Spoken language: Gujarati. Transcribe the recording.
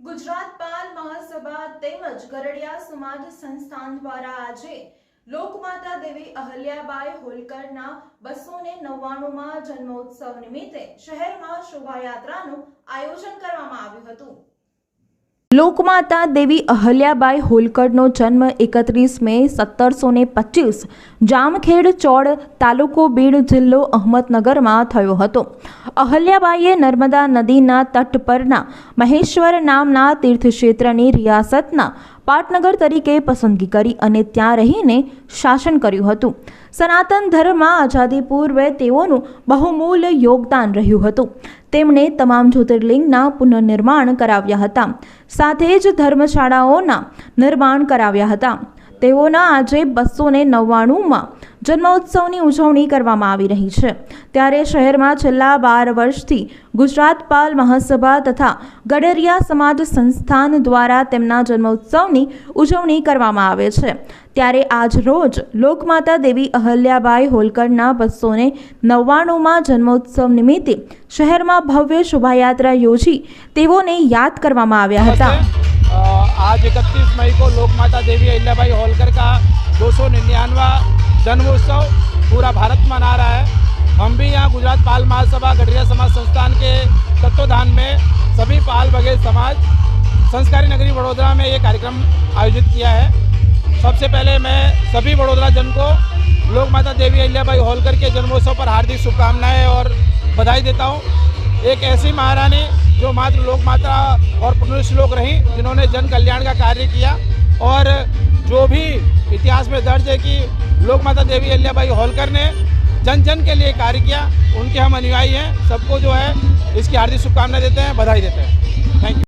ગુજરાત બાલ મહાસભા તેમજ ગરડિયા સમાજ સંસ્થાન દ્વારા આજે લોકમાતા દેવી અહલ્યાબાઈ હોલકરના બસો ને નવ્વાણુંમાં જન્મોત્સવ નિમિત્તે શહેરમાં શોભાયાત્રાનું આયોજન કરવામાં આવ્યું હતું. લોકમાતા દેવી અહલ્યાબાઈ હોલકરનો જન્મ એકત્રીસ મે સત્તરસો ને પચીસ જામખેડ ચોડ તાલુકો બીડ જિલ્લો અહમદનગરમાં થયો હતો. અહલ્યાબાઈએ નર્મદા નદીના તટ પરના મહેશ્વર નામના તીર્થક્ષેત્રની રિયાસતના પાટનગર તરીકે પસંદગી કરી અને ત્યાં રહીને શાસન કર્યું હતું. સનાતન ધર્મમાં આઝાદી પૂર્વે તેઓનું બહુમૂલ્ય યોગદાન રહ્યું હતું. તેમણે તમામ જ્યોતિર્લિંગના પુનર્નિર્માણ કરાવ્યા હતા. સાથે જ ધર્મશાળાઓના નિર્માણ કરાવ્યા હતા. તેઓના આજે બસો ને નવ્વાણુંમાં જન્મોત્સવની ઉજવણી કરવામાં આવી રહી છે. ત્યારે શહેરમાં છેલ્લા બાર વર્ષથી ગુજરાત પાલ મહાસભા તથા ગડરિયા સમાજ સંસ્થાન દ્વારા તેમના જન્મોત્સવની ઉજવણી કરવામાં આવે છે. ત્યારે આજ રોજ લોકમાતા દેવી અહલ્યાબાઈ હોલકરના બસો ને નવ્વાણુંમાં જન્મોત્સવ નિમિત્તે શહેરમાં ભવ્ય શોભાયાત્રા યોજી તેઓને યાદ કરવામાં આવ્યા હતા. आज 31 मई को लोक माता देवी अहिल्याबाई होलकर का दो सौ निन्यानवा जन्म उत्सव पूरा भारत मना रहा है। हम भी यहाँ गुजरात पाल महासभा गठरिया समाज संस्थान के तत्वधान में सभी पाल बघेल समाज, संस्कारी नगरी वडोदरा में ये कार्यक्रम आयोजित किया है। सबसे पहले मैं सभी वडोदरा जन को लोक माता देवी अहिल्याबाई होलकर के जन्मोत्सव पर हार्दिक शुभकामनाएँ और बधाई देता हूँ। एक ऐसी महारानी जो मात्र लोक मात्रा और लोग रही, जिन्होंने जन कल्याण का कार्य किया। और जो भी इतिहास में दर्ज है कि लोक माता देवी अहिल्याबाई होलकर ने जन जन के लिए कार्य किया, उनके हम अनुयायी हैं। सबको जो है, इसकी हार्दिक शुभकामनाएँ देते हैं, बधाई देते हैं। Thank you